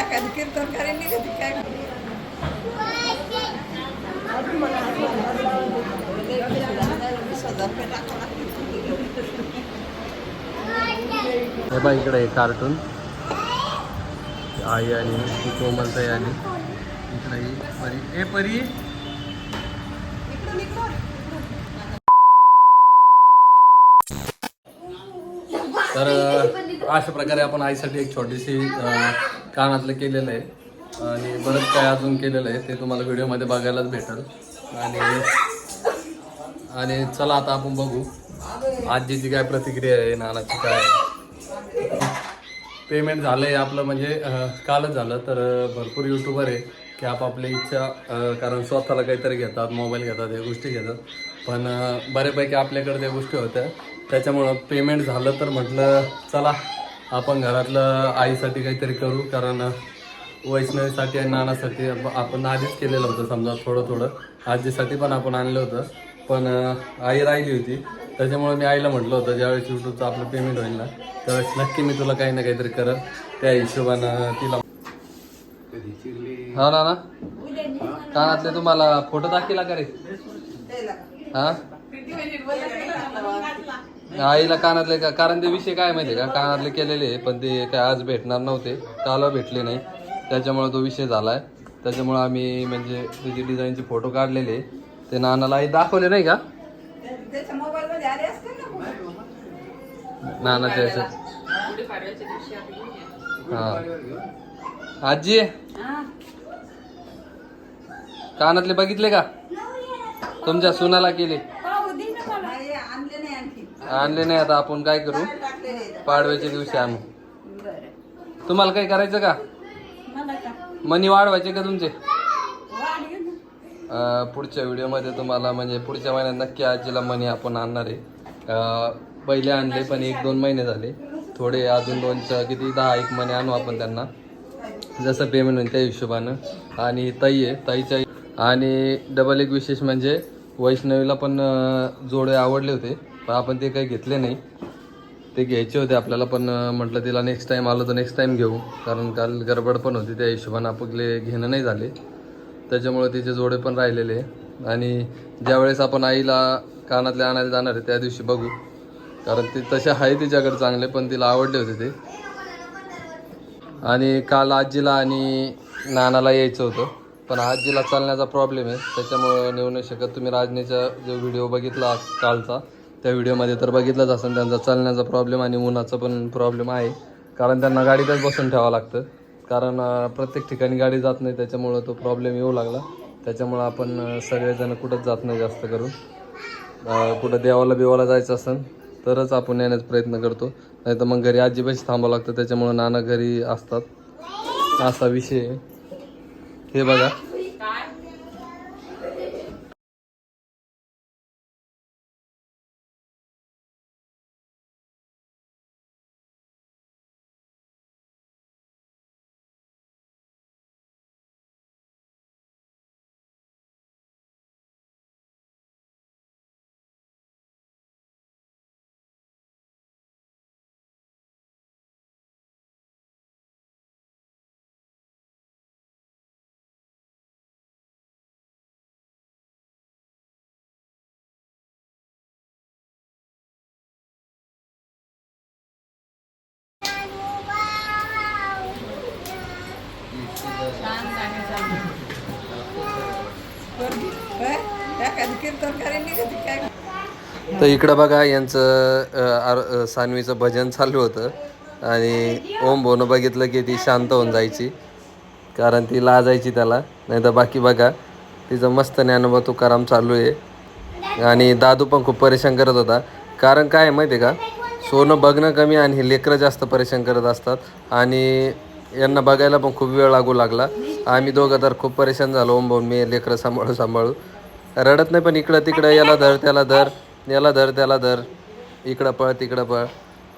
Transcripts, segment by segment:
एखादी कीर्तन करेन नाही कधी काय हे बघ इकडे एक कार्टून आई आली ती कोमलताई आली. इकडे ही परी. ए परी. तर अशा प्रकारे आपण आईसाठी एक छोटीशी कानातलं केलेलं आहे. आणि बरंच काय अजून केलेलं आहे ते तुम्हाला व्हिडिओमध्ये बघायलाच भेटेल. आणि आणि चला आता आपण बघू आजीची काय प्रतिक्रिया आहे नानाची काय आहे. पेमेंट झालं आहे आपलं म्हणजे कालच झालं तर भरपूर युट्यूबर आहे की आपापली इच्छा कारण स्वतःला काहीतरी घेतात मोबाईल घेतात या गोष्टी घेतात. पण बऱ्यापैकी आपल्याकडे त्या गोष्टी होत्या. त्याच्यामुळं पेमेंट झालं तर म्हटलं चला आपण घरातलं आईसाठी काहीतरी करू. कारण वैष्णवीसाठी आणि नानासाठी आप- आपण आधीच केलेलं होतं समजा थोडं थोडं आजीसाठी पण आपण आणलं होतं. पण आई राहिली होती. त्याच्यामुळे मी आईला म्हटलं होतं ज्यावेळेस यूट्यूबचं आपलं पेमेंट होईल ना त्यावेळेस नक्की मी तुला काही ना काहीतरी करत त्या हिशोबानं तिला हा ना ना कानातले तुम्हाला फोटो दाखिला का रे? हा? आईला कानातले का कारण ते विषय काय माहिती का? कानातले केलेले पण ते काय आज भेटणार नव्हते काल भेटले नाही. त्याच्यामुळे तो विषय झालाय. त्याच्यामुळे आम्ही म्हणजे त्याची डिझाईनचे फोटो काढलेले ते नानाला आई दाखवले नाही का? त्याच्या मोबाईल मध्ये आले असते ना फोटो. नानाचे असं? हा. आजी? कानातले बघितले का? तुमच्या सुनाला केले. आणले नाही आता आपण काय करू. पाडव्याच्या दिवशी आणू. तुम्हाला काही करायचं का? मनी वाढवायचे का तुमचे? पुढच्या व्हिडिओमध्ये तुम्हाला म्हणजे पुढच्या महिन्यात नक्की आजीला मनी आपण आणणार आहे. पहिले आणले पण एक दोन महिने झाले. थोडे अजून दोनच्या किती दहा एक महिने आणू आपण त्यांना. जसं पेमेंट होईल त्या हिशोबानं. आणि ताई आहे ताईच्या आणि डबल एक विशेष म्हणजे वैष्णवीला पण जोडे आवडले होते पण आपण ते काही घेतले नाही. ते घ्यायचे होते आपल्याला पण म्हटलं तिला नेक्स्ट टाईम आलं तर नेक्स्ट टाईम घेऊ. कारण काल गडबड पण होती त्या हिशोबानं आपले घेणं नाही झाले. त्याच्यामुळे तिचे जोडे पण राहिलेले आणि ज्यावेळेस आपण आईला कानातले आणायला जाणार आहे त्या दिवशी बघू. कारण ते तसे आहे तिच्याकडे चांगले पण तिला आवडले होते ते. आणि काल आजीला आणि नानाला यायचं होतं. पण आजीला चालण्याचा प्रॉब्लेम आहे. त्याच्यामुळं नेऊ नाही शकत. तुम्ही राजनीचा जो व्हिडिओ बघितला कालचा त्या व्हिडिओमध्ये तर बघितलंच असेल. त्यांचा चालण्याचा प्रॉब्लेम आणि उन्हाचा पण प्रॉब्लेम आहे. कारण त्यांना गाडीतच बसून ठेवावं लागतं. कारण प्रत्येक ठिकाणी गाडी जात नाही. त्याच्यामुळं तो प्रॉब्लेम येऊ लागला. त्याच्यामुळं आपण सगळेजण कुठंच जात नाही जास्त करून. कुठं देवाला बिवाला जायचं असेल तरच आपण येण्याचा प्रयत्न करतो. नाही तर मग घरी आजीपाशी थांबावं लागतं. त्याच्यामुळं नाना घरी असतात. असा विषय आहे. हे बघा. तर इकडं बघा यांचं सानवीचं आर- भजन चालू होतं. आणि ओम भोनं बघितलं की ती शांत होऊन जायची. कारण ती लाजायची त्याला. नाही तर बाकी बघा तिचं मस्त ज्ञानोबा तुकाराम चालू आहे. आणि दादू पण खूप परेशान करत होता. कारण काय माहिती आहे का? सोनं बघणं कमी आणि हे लेकरं जास्त परेशान करत असतात. आणि यांना बघायला पण खूप वेळ लागू लागला. आम्ही दोघं तर खूप परेशान झालो. ओम भाऊन मी लेकरं सांभाळू सांभाळू. रडत नाही पण इकडं तिकडं याला धर त्याला धर याला धर त्याला धर. इकडं पळ तिकडं पळ.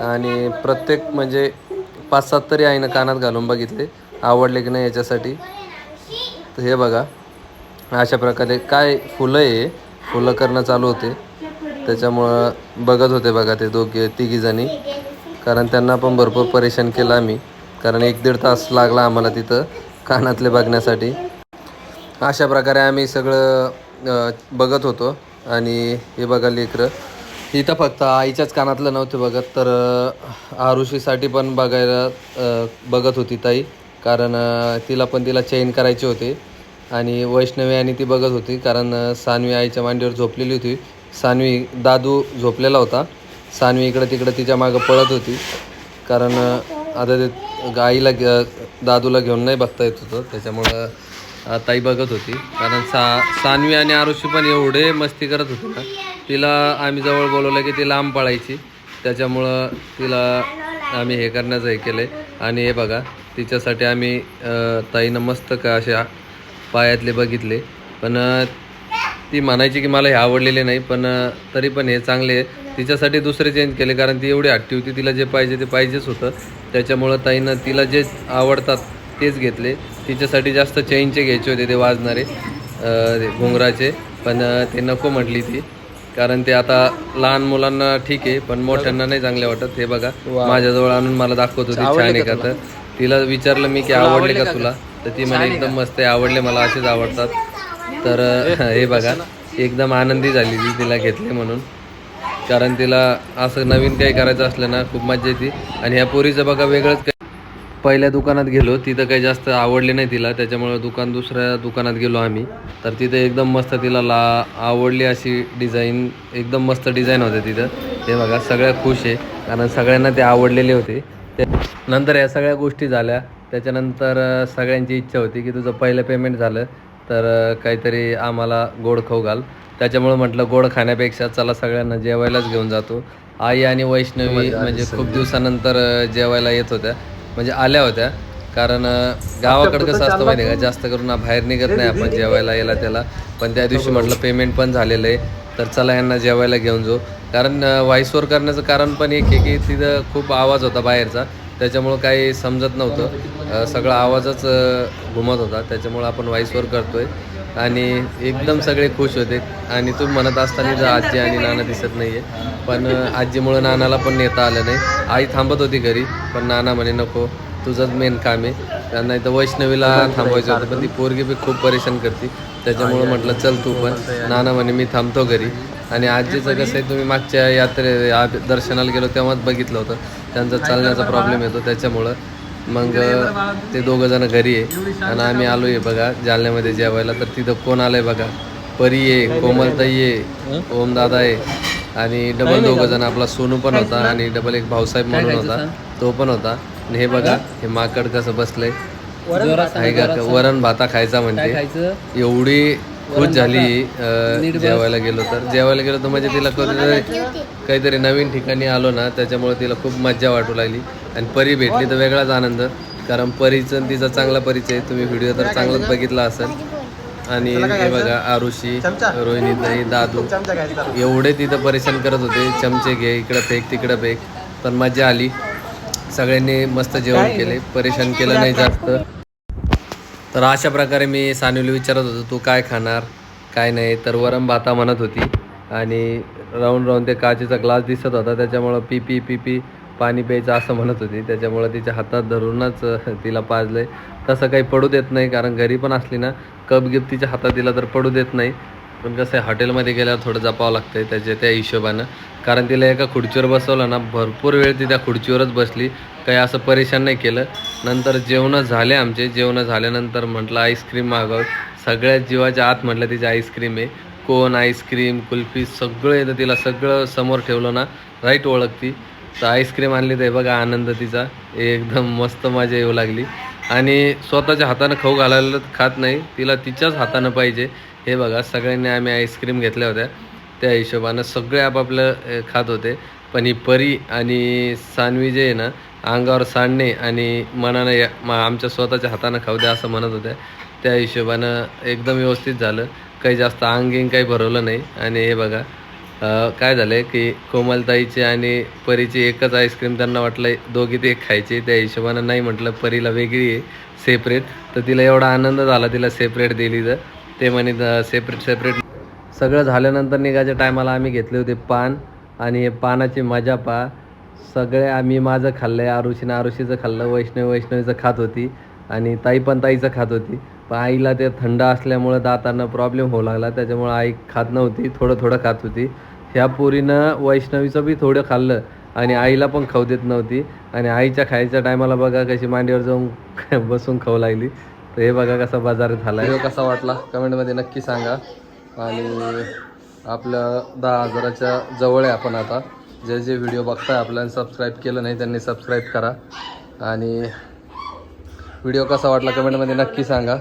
आणि प्रत्येक म्हणजे पाच सात तरी आईनं कानात घालून बघितले. आवडले की नाही याच्यासाठी? तर हे बघा. अशा प्रकारे काय फुलं आहे फुलं करणं चालू होते. त्याच्यामुळं बघत होते बघा ते दोघे तिघीजणी कारण त्यांना पण भरपूर परेशान केलं आम्ही. कारण एक दीड तास लागला आम्हाला तिथं. कानातले बघण्यासाठी. अशा प्रकारे आम्ही सगळं बघत होतो. आणि हे बघा लेकरं. इथं फक्त आईच्याच कानातलं नव्हते बघत तर आरुषीसाठी पण बघायला बघत होती ताई. कारण तिला पण तिला चेन करायचे होते. आणि वैष्णवी आणि ती बघत होती. कारण सानवी आईच्या मांडीवर झोपलेली होती. सानवी दादू झोपलेला होता. सानवी इकडं तिकडं तिच्या मागं पळत होती. कारण आता ते गाईला दादूला घेऊन नाही बघता येत होतं त्याच्यामुळं ताई बघत होती. कारण सा सानवी आणि आरुषी पण एवढे मस्ती करत होते ना तिला आम्ही जवळ बोलवलं की ती लांब पळायची. त्याच्यामुळं तिला आम्ही हे करण्याचं हे केलं आहे आणि हे बघा तिच्यासाठी आम्ही ताईनं मस्त का अशा पायातले बघितले. पण ती म्हणायची की मला हे आवडलेले नाही पण तरी पण हे चांगले तिच्यासाठी दुसरे चेंज केले कारण ती एवढी हट्टी होती तिला जे पाहिजे ते पाहिजेच होतं. त्याच्यामुळं ताईनं तिला जे आवडतात तेच घेतले. तिच्यासाठी जास्त चेनचे घ्यायचे होते ते वाजणारे घुंगराचे पण ते नको म्हटली ती. कारण ते आता लहान मुलांना ठीक आहे पण मोठ्यांना नाही चांगले वाटत. हे बघा माझ्याजवळ आणून मला दाखवत होती छान आहे का तर तिला? विचारलं मी की आवडले का तुला? तर ती म्हणे एकदम मस्त आहे आवडले मला असेच आवडतात. तर हे बघा एकदम आनंदी झाली ती तिला घेतले म्हणून. कारण तिला असं नवीन काही करायचं असलं ना खूप मजा येते. आणि ह्या पोरीचं बघा वेगळंच काही. पहिल्या दुकानात गेलो तिथं काही जास्त आवडले नाही तिला. त्याच्यामुळं दुकान दुसऱ्या दुकानात गेलो आम्ही. तर तिथे एकदम मस्त तिला ला आवडली अशी डिझाईन. एकदम मस्त डिझाईन होते तिथं. ते बघा सगळ्या खुश आहे. कारण सगळ्यांना ते आवडलेले होते. ते नंतर या सगळ्या गोष्टी झाल्या. त्याच्यानंतर सगळ्यांची इच्छा होती की तुझं पहिलं पेमेंट झालं. तर काहीतरी आम्हाला गोड खाऊ घाल. त्याच्यामुळं म्हटलं गोड खाण्यापेक्षा चला सगळ्यांना जेवायलाच घेऊन जातो. आई आणि वैष्णवी म्हणजे खूप दिवसानंतर जेवायला येत होत्या. म्हणजे आल्या होत्या. कारण गावाकडं कसं असतं माहिती का? जास्त करून बाहेर निघत नाही आपण जेवायला यायला त्याला. पण त्या दिवशी म्हटलं पेमेंट पण झालेलं आहे. तर चला यांना जेवायला घेऊन जाऊ. कारण व्हाईसवर करण्याचं कारण पण एक आहे की तिथं खूप आवाज होता बाहेरचा. त्याच्यामुळं काही समजत नव्हतं. सगळा आवाजच घुमत होता. त्याच्यामुळं आपण व्हाईसवर करतोय. आणि एकदम सगळे खुश होते. आणि तुम्ही म्हणत असताना जर आजी आणि नाना दिसत नाही आहे पण आजीमुळं नानाला पण नेता आलं नाही. आई थांबत होती घरी पण नाना म्हणे नको तुझंच मेन काम आहे. त्यांना इथं वैष्णवीला थांबवायचं होतं पण ती पोरगी बी खूप परेशान करते. त्याच्यामुळं म्हटलं चल तू पण. नाना म्हणे मी थांबतो घरी. आणि आजीचं कसं आहे तुम्ही मागच्या यात्रे आ- दर्शनाला गेलो तेव्हाच बघितलं होतं. त्यांचा चालण्याचा प्रॉब्लेम येतो त्याच्यामुळं. मग ते दोघं जण घरी आहे. आणि आम्ही आलो आहे बघा जालन्यामध्ये जेवायला. तर तिथं कोण आलंय बघा? परी आहे कोमलताई आहे ओमदादा आहे. आणि डबल दोघं जण आपला सोनू पण होता आणि डबल एक भाऊसाहेब म्हणून होता. तो पण होता. आणि हे बघा हे माकड कसं बसलंय. आहे का? वरण भाता खायचा म्हणते. एवढी खुश झाली जेवायला गेलो तर. जेवायला गेलो तर म्हणजे तिला कधीतरी काहीतरी नवीन ठिकाणी आलो ना त्याच्यामुळे तिला खूप मज्जा वाटू लागली. आणि परी भेटली तर वेगळाच आनंद कारण परीचं तिचा चांगला परिचय आहे. तुम्ही व्हिडिओ तर चांगलाच बघितला असेल. आणि हे बघा आरुषी रोहिणी ताई दादू. एवढे तिथं परेशान करत होते. चमचे घे इकडं फेक तिकडं फेक. पण मजा आली. सगळ्यांनी मस्त जेवण केले. परेशान केलं नाही जास्त. तर अशा प्रकारे मी सानूला विचारत होतो तू काय खाणार? काय नाही? तर वरम भाता म्हणत होती. आणि राऊंड राहून ते काचेचा ग्लास दिसत होता. त्याच्यामुळं पी पी पी पी पाणी प्यायचं असं म्हणत होती. त्याच्यामुळं तिच्या हातात धरूनच तिला तिला पाजलंय. तसं काही पडू देत नाही कारण घरी पण असली ना कप गिप तिच्या हातात दिला तर पडू देत नाही. पण कसं आहे हॉटेलमध्ये गेल्यावर थोडं जपावं आहे त्याच्या त्या हिशोबानं. कारण तिला एका खुर्चीवर बसवलं ना भरपूर वेळ ती त्या खुर्चीवरच बसली. काही असं परेशान नाही केलं. नंतर जेवणं झाले आमचे. जेवणं झाल्यानंतर म्हटलं आईस्क्रीम मागव. सगळ्यात जीवाच्या आत म्हटलं तिची आईस्क्रीम आहे. कोन आईस्क्रीम कुल्फी सगळं येतं तिला. सगळं समोर ठेवलं ना राईट ओळखती. तर आईस्क्रीम आणली तर बघा आनंद तिचा. एकदम मस्त मजा येऊ लागली. आणि स्वतःच्या हातानं खाऊ घालायला खात नाही. तिला तिच्याच हातानं पाहिजे. हे बघा सगळ्यांनी आम्ही आईस्क्रीम घेतल्या होत्या. त्या हिशोबानं सगळे आपापलं खात होते. पण ही परी आणि सानवी जे आहे ना अंगावर सांडणे आणि मनानं या मा- आमच्या स्वतःच्या हातानं खाऊ द्या असं म्हणत होत्या. त्या हिशोबानं एकदम व्यवस्थित झालं. काही जास्त अंगिंग काही भरवलं नाही. आणि हे बघा काय झालं आहे की कोमलताईची आणि परीची एकच आईस्क्रीम त्यांना वाटलं दोघी ते एक खायची. त्या हिशोबानं नाही म्हटलं परीला वेगळी आहे सेपरेट तर तिला एवढा आनंद झाला तिला सेपरेट दिली तर. ते म्हणे सेपरेट सेपरेट सगळं झाल्यानंतर निघायच्या टायमाला आम्ही घेतले होते पान. आणि पानाची मजा पा. सगळे आम्ही माझं खाल्लं आहे आरुषीनं आरुषीचं खाल्लं वैष्णव वैष्णवीचं खात होती. आणि ताई पण ताईचं खात होती. पण आईला ते थंड असल्यामुळं दातांना प्रॉब्लेम होऊ लागला. त्याच्यामुळं आई खात नव्हती थोडं थोडं खात होती. ह्या पोरीनं वैष्णवीचं बी थोडं खाल्लं आणि आईला पण खाऊ देत नव्हती. आणि आईच्या खायच्या टायमाला बघा कशी मांडीवर जाऊन बसून खाऊ लागली. तर हे बघा कसा बाजार झाला हे कसा वाटला? कमेंटमध्ये नक्की सांगा. आणि आपलं दहा हजाराच्या जवळ आहे आपण आता. जे जे व्हिडिओ बघताय आपल्याला सबस्क्राईब केलं नाही त्यांनी सबस्क्राईब करा. आणि व्हिडिओ कसा वाटला कमेंटमध्ये नक्की सांगा.